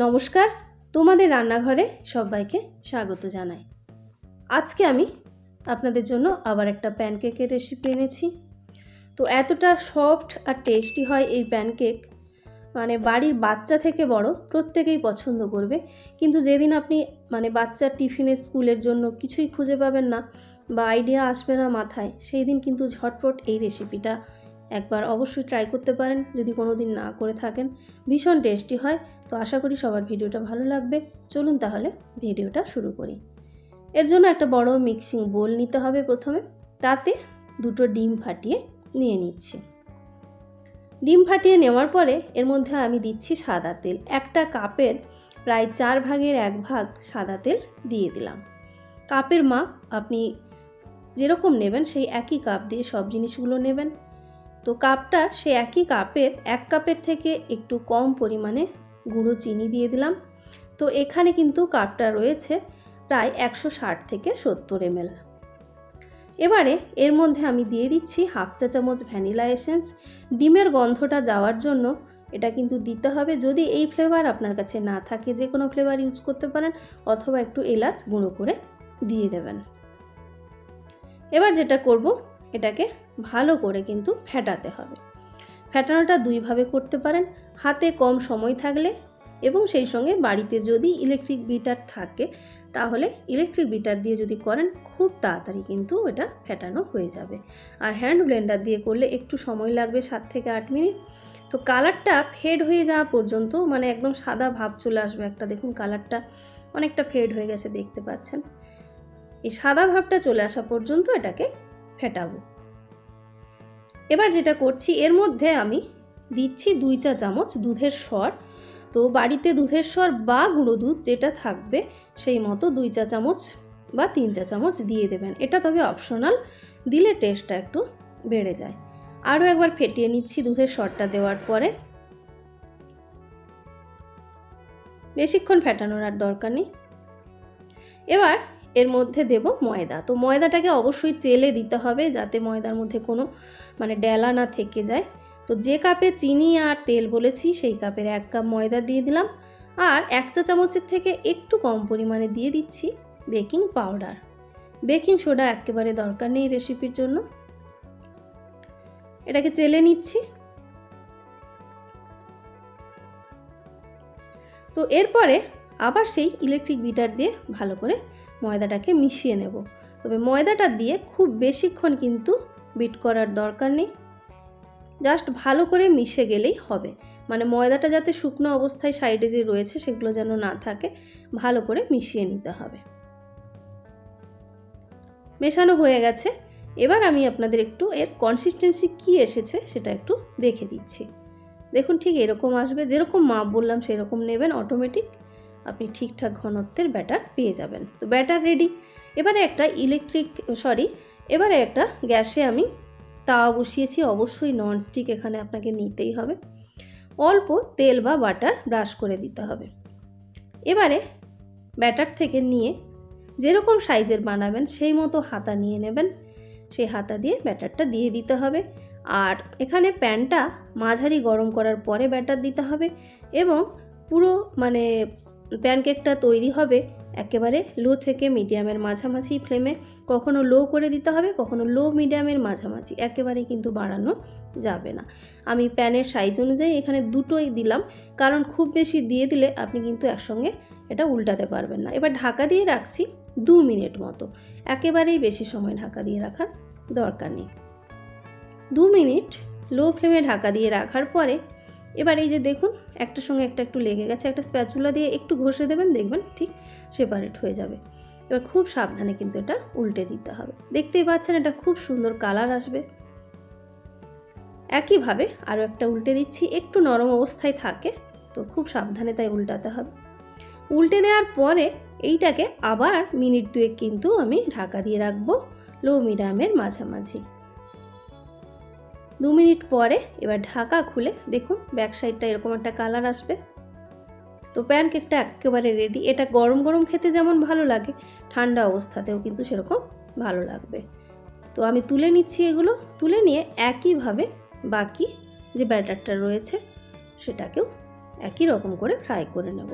নমস্কার, তোমাদের রান্নাঘরে সবাইকে স্বাগত জানাই। আজকে আমি আপনাদের জন্য আবার একটা প্যানকেকের রেসিপি এনেছি। তো এতটা সফট আর টেস্টি হয় এই প্যানকেক মানে বাড়ির বাচ্চা থেকে বড় প্রত্যেকেই পছন্দ করবে। কিন্তু যেদিন আপনি মানে বাচ্চার টিফিনে স্কুলের জন্য কিছুই খুঁজে পাবেন না বা আইডিয়া আসবে না মাথায় সেই দিন কিন্তু ঝটপট এই রেসিপিটা একবার অবশ্যই ট্রাই করতে পারেন। যদি কোনো দিন না করে থাকেন, ভীষণ টেস্টি হয়। তো আশা করি সবার ভিডিওটা ভালো লাগবে। চলুন তাহলে ভিডিওটা শুরু করি। এর জন্য একটা বড় মিক্সিং বোল নিতে হবে প্রথমে। তাতে দুটো ডিম ফাটিয়ে নিয়ে নিচ্ছি। ডিম ফাটিয়ে নেওয়ার পরে এর মধ্যে আমি দিচ্ছি সাদা তেল। একটা কাপের প্রায় চার ভাগের এক ভাগ সাদা তেল দিয়ে দিলাম। কাপের মাপ আপনি যেরকম নেবেন সেই একই কাপ দিয়ে সব জিনিসগুলো নেবেন। তো কাপটা সে একই কাপের, এক কাপের থেকে একটু কম পরিমাণে গুঁড়ো চিনি দিয়ে দিলাম। তো এখানে কিন্তু কাপটা রয়েছে প্রায় একশো ষাট থেকে সত্তর এমএল। এবারে এর মধ্যে আমি দিয়ে দিচ্ছি হাফ চা চামচ ভ্যানিলা এসেন্স। ডিমের গন্ধটা যাওয়ার জন্য এটা কিন্তু দিতে হবে। যদি এই ফ্লেভার আপনার কাছে না থাকে, যে কোনো ফ্লেভার ইউজ করতে পারেন অথবা একটু এলাচ গুঁড়ো করে দিয়ে দেবেন। এবার যেটা করব, এটাকে ভালো করে কিন্তু ফেটাতে হবে। ফেটানোটা দুইভাবে করতে পারেন। হাতে কম সময় থাকলে এবং সেই সঙ্গে বাড়িতে যদি ইলেকট্রিক বিটার থাকে, তাহলে ইলেকট্রিক বিটার দিয়ে যদি করেন, খুব তাড়াতাড়ি কিন্তু এটা ফেটানো হয়ে যাবে। আর হ্যান্ড ব্লেন্ডার দিয়ে করলে একটু সময় লাগবে সাত থেকে আট মিনিট। তো কালারটা ফেড হয়ে যাওয়া পর্যন্ত মানে একদম সাদা ভাব চলে আসবে একটা। দেখুন কালারটা অনেকটা ফেড হয়ে গেছে, দেখতে পাচ্ছেন? এই সাদা ভাবটা চলে আসা পর্যন্ত এটাকে ফেটাবো। এবার যেটা করছি, এর মধ্যে আমি দিচ্ছি দুই চা চামচ দুধের স্বর। তো বাড়িতে দুধের স্বর বা গুঁড়ো দুধ যেটা থাকবে, সেই মতো দুই চা চামচ বা তিন চা চামচ দিয়ে দেবেন। এটা তবে অপশনাল দিলে টেস্টটা একটু বেড়ে যায়। আরও একবার ফেটিয়ে নিচ্ছি দুধের স্বরটা দেওয়ার পরে। বেশিক্ষণ ফেটানোর আর দরকার নেই। এবার এর মধ্যে দেব ময়দা। তো ময়দাটাকে অবশ্যই চেলে দিতে হবে যাতে ময়দার মধ্যে কোনো মানে ডেলা না থেকে যায়। তো যে কাপে চিনি আর তেল বলেছি সেই কাপের এক কাপ ময়দা দিয়ে দিলাম। আর এক চা চামচের থেকে একটু কম পরিমাণে দিয়ে দিচ্ছি বেকিং পাউডার। বেকিং সোডা একেবারে দরকার নেই রেসিপির জন্য। এটাকে চেলে নিচ্ছি। তো এরপরে আবার সেই ইলেকট্রিক বিটার দিয়ে ভালো করে ময়দাটাকে মিশিয়ে নেব। তবে ময়দাটা দিয়ে খুব বেশিক্ষণ কিন্তু বিট করার দরকার নেই। জাস্ট ভালো করে মিশে গেলেই হবে। মানে ময়দাটা যাতে শুকনো অবস্থায় সাইডে যে রয়েছে সেগুলো যেন না থাকে, ভালো করে মিশিয়ে নিতে হবে। মেশানো হয়ে গেছে। এবার আমি আপনাদের একটু এর কনসিস্টেন্সি কি এসেছে সেটা একটু দেখে দিচ্ছি। দেখুন ঠিক এরকম আসবে। যেরকম মাপ বললাম সেরকম নেবেন অটোমেটিক আপনি ঠিকঠাক ঘনত্বের ব্যাটার পেয়ে যাবেন। তো ব্যাটার রেডি এবারে একটা ইলেকট্রিক সরি এবারে একটা গ্যাসে আমি তাওয়া বসিয়েছি। অবশ্যই ননস্টিক এখানে আপনাকে নিতেই হবে। অল্প তেল বা বাটার ব্রাশ করে দিতে হবে। এবারে ব্যাটার থেকে নিয়ে যেরকম সাইজের বানাবেন, সেই মতো হাতা নিয়ে নেবেন। সেই হাতা দিয়ে ব্যাটারটা দিয়ে দিতে হবে। আর এখানে প্যানটা মাঝারি গরম করার পরে ব্যাটার দিতে হবে। এবং পুরো মানে প্যানকেকটা তৈরি হবে একেবারে লো থেকে মিডিয়ামের মাঝামাঝি ফ্লেমে। কখনো লো করে দিতে হবে, কখনো লো মিডিয়ামের মাঝামাঝি। একেবারেই কিন্তু বাড়ানো যাবে না। আমি প্যানের সাইজ অনুযায়ী এখানে দুটোই দিলাম, কারণ খুব বেশি দিয়ে দিলে আপনি কিন্তু একসঙ্গে এটা উল্টাতে পারবেন না। এবার ঢাকা দিয়ে রাখছি দু মিনিট মতো। একেবারেই বেশি সময় ঢাকা দিয়ে রাখার দরকার নেই। দু মিনিট লো ফ্লেমে ঢাকা দিয়ে রাখার পরে এবার এই যে দেখুন, একটার সঙ্গে একটা একটু লেগে গেছে, একটা স্প্যাচুলা দিয়ে একটু ঘষে দেবেন, দেখবেন ঠিক সেপারেট হয়ে যাবে। এবার খুব সাবধানে কিন্তু এটা উল্টে দিতে হবে। দেখতেই পাচ্ছেন এটা খুব সুন্দর কালার আসবে। একইভাবে আরও একটা উল্টে দিচ্ছি, একটু নরম অবস্থায় থাকে, তো খুব সাবধানে তাই উল্টাতে হবে। উল্টে দেওয়ার পরে এইটাকে আবার মিনিট দুয়েক কিন্তু আমি ঢাকা দিয়ে রাখব লো মিডিয়ামের মাঝামাঝি। দু মিনিট পরে এবার ঢাকা খুলে দেখুন ব্যাক সাইডটা এরকম একটা কালার আসবে। তো প্যানকেকটা একেবারে রেডি এটা গরম গরম খেতে যেমন ভালো লাগে, ঠান্ডা অবস্থাতেও কিন্তু সেরকম ভালো লাগবে। তো আমি তুলে নিচ্ছি এগুলো। তুলে নিয়ে একইভাবে বাকি যে ব্যাটারটা রয়েছে, সেটাকেও একই রকম করে ফ্রাই করে নেব।